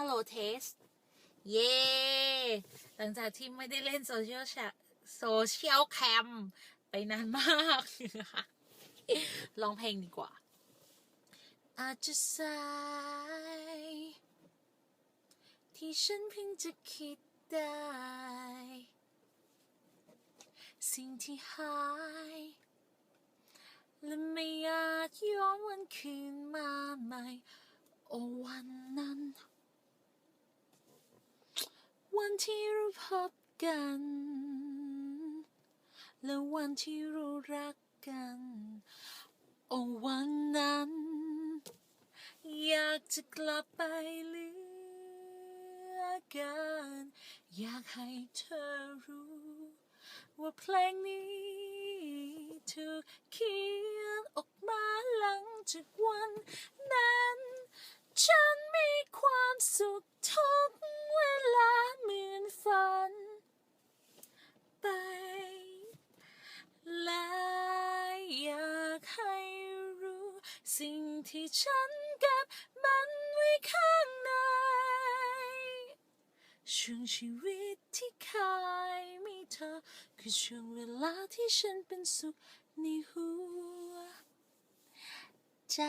Hello Test เย้หลังจากที่ไม่ได้เล่นโซเชียลแชโซเชียลแคมไปนานมากลองเพลงดีกว่า อาจจะสายที่ฉันเพิ่งจะคิดได้ สิ่งที่หายและไม่อยากย้อนวันคืนมาใหม่ โอ้วันนั้นวัน ที่เราพบกัน และวันที่เรารักกัน โอ้วันนั้น อยากจะกลับไปเหลือกัน อยากให้เธอรู้ ว่าเพลงนี้ถูกเขียนออกมาหลังจากวัน สิ่งที่ฉันเก็บมันไว้ข้างในช่วงชีวิตที่เคยมีเธอ คือช่วงเวลาที่ฉันเป็นสุขในหัวใจ